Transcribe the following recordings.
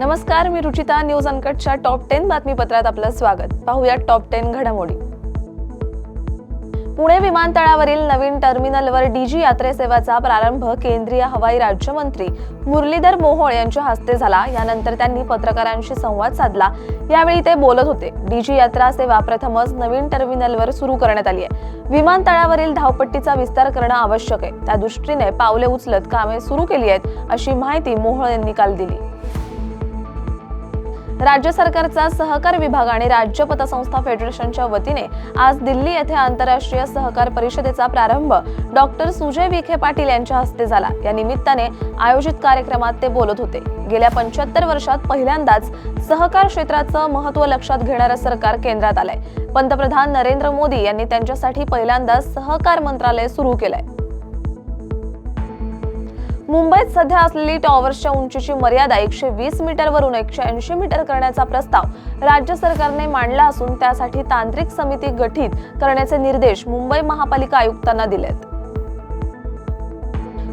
नमस्कार मी रुचिता. न्यूज अनकटच्या टॉप टेन बातमीपत्रात आपलं स्वागत. पाहूया टॉप टेन घडामोडी. पुणे विमानतळावरील नवीन टर्मिनलवर डीजी यात्रेसेवाचा प्रारंभ केंद्रीय हवाई राज्यमंत्री मुरलीधर मोहोळ यांच्या हस्ते झाला. यानंतर त्यांनी पत्रकारांशी संवाद साधला. यावेळी ते बोलत होते. डीजी यात्रा सेवा प्रथमच नवीन टर्मिनलवर सुरू करण्यात आली आहे. विमानतळावरील धावपट्टीचा विस्तार करणं आवश्यक आहे. त्या दृष्टीने पावले उचलत कामे सुरू केली आहेत अशी माहिती मोहोळ यांनी काल दिली. राज्य सरकारचा सहकार विभाग आणि राज्य पतसंस्था फेडरेशनच्या वतीने आज दिल्ली येथे आंतरराष्ट्रीय सहकार परिषदेचा प्रारंभ डॉक्टर सुजय विखे पाटील यांच्या हस्ते झाला. या निमित्ताने आयोजित कार्यक्रमात ते बोलत होते. गेल्या पंच्याहत्तर वर्षात पहिल्यांदाच सहकार क्षेत्राचं महत्त्व लक्षात घेणारं सरकार केंद्रात आलंय. पंतप्रधान नरेंद्र मोदी यांनी त्यांच्यासाठी पहिल्यांदाच सहकार मंत्रालय सुरू केलंय. मुंबईत सध्या असलेली टॉवर्सच्या उंचीची मर्यादा एकशे वीस मीटरवरून एकशे ऐंशी मीटर करण्याचा प्रस्ताव राज्य सरकारने मांडला असून त्यासाठी तांत्रिक समिती गठीत करण्याचे निर्देश मुंबई महापालिका आयुक्तांना दिलेत.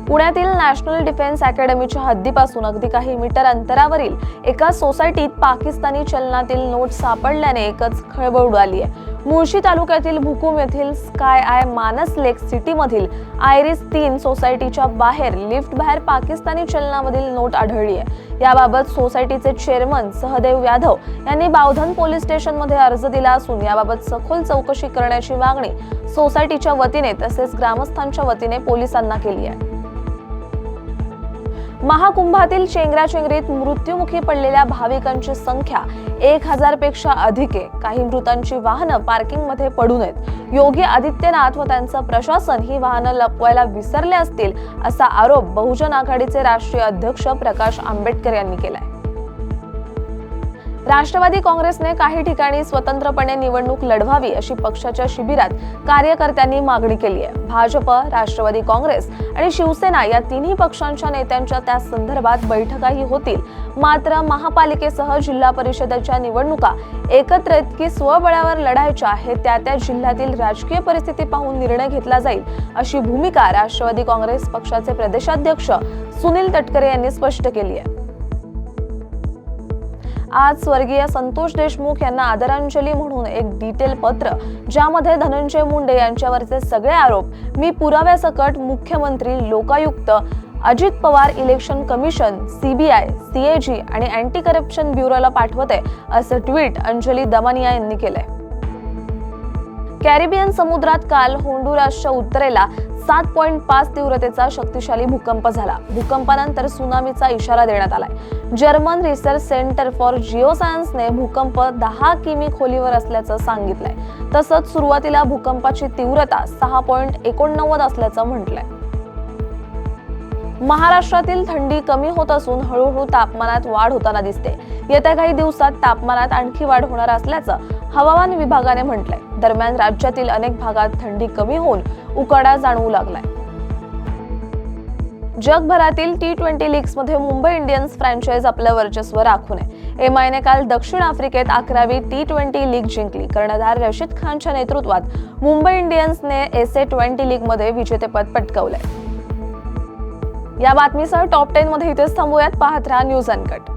पुण्यातील नॅशनल डिफेन्स अकॅडमीच्या हद्दीपासून अगदी काही मीटर अंतरावरील एका सोसायटीत पाकिस्तानी चलनातील नोट सापडल्याने एकच खळबळ उडाली आहे. मुळशी तालुक्यातील भुकुम येथील स्काय आय मानस लेक सिटीमधील आयरिस तीन सोसायटीच्या बाहेर लिफ्ट बाहेर पाकिस्तानी चलनामधील नोट आढळली आहे. याबाबत सोसायटीचे चेअरमन सहदेव यादव यांनी बावधन पोलीस स्टेशनमध्ये अर्ज दिला असून याबाबत सखोल चौकशी करण्याची मागणी सोसायटीच्या वतीने तसेच ग्रामस्थांच्या वतीने पोलिसांना केली आहे. महाकुंभातील चेंगराचेंगरीत मृत्युमुखी पडलेल्या भाविकांची संख्या एक हजारपेक्षा अधिक आहे. काही मृतांची वाहनं पार्किंगमध्ये पडू नयेत योगी आदित्यनाथ व त्यांचं प्रशासन ही वाहनं लपवायला विसरले असतील असा आरोप बहुजन आघाडीचे राष्ट्रीय अध्यक्ष प्रकाश आंबेडकर यांनी केलाय. राष्ट्रवादी काँग्रेसने काही ठिकाणी स्वतंत्रपणे निवडणूक लढवावी अशी पक्षाच्या शिबिरात कार्यकर्त्यांनी मागणी केली आहे. भाजप राष्ट्रवादी काँग्रेस आणि शिवसेना या तिन्ही पक्षांच्या नेत्यांच्या त्या संदर्भात बैठकाही होतील. मात्र महापालिकेसह जिल्हा परिषदेच्या निवडणुका एकत्र इतकी स्वबळावर लढायच्या हे त्या त्या जिल्ह्यातील राजकीय परिस्थिती पाहून निर्णय घेतला जाईल अशी भूमिका राष्ट्रवादी काँग्रेस पक्षाचे प्रदेशाध्यक्ष सुनील तटकरे यांनी स्पष्ट केली आहे. आज स्वर्गीय संतोष देशमुख यांना आदरांजली म्हणून एक डिटेल पत्र ज्यामध्ये धनंजय मुंडे यांच्यावरचे सगळे आरोप मी पुराव्यासकट मुख्यमंत्री लोकायुक्त Ajit Pawar election commission CBI CAG आणि अँटी करप्शन ब्युरोला पाठवते असं ट्विट अंजली दमानिया यांनी केलंय. कॅरिबियन समुद्रात काल होंडुरासच्या उत्तरेला सात पॉईंट पाच तीव्रतेचा शक्तिशाली भूकंप झाला. भूकंपानंतर सुनामीचा इशारा देण्यात आलाय. जर्मन रिसर्च सेंटर फॉर जिओसायन्सने भूकंप दहा किमी खोलीवर असल्याचं सांगितलंय. तसंच सुरुवातीला भूकंपाची तीव्रता सहा पॉईंट एकोणनव्वद असल्याचं म्हटलंय. महाराष्ट्रातील थंडी कमी होत असून हळूहळू तापमानात वाढ होताना दिसते. येत्या काही दिवसात तापमानात आणखी वाढ होणार असल्याचं हवामान विभागाने म्हटलंय. दरम्यान राज्यातील अनेक भागात थंडी कमी होऊन उकाडा जाणवू लागलाय. जगभरातील टी ट्वेंटी लीग्समध्ये मुंबई इंडियन्स फ्रँचाईज आपलं वर्चस्व राखून आहे. एमआयने काल दक्षिण आफ्रिकेत अकरावी टी ट्वेंटी लीग जिंकली. कर्णधार रशीद खानच्या नेतृत्वात मुंबई इंडियन्सने एस ए ट्वेंटी लीगमध्ये विजेतेपद पटकावलंय. या बातमीसह टॉप टेन मध्ये इथेच थांबूयात. पाहत राहा न्यूज अनकट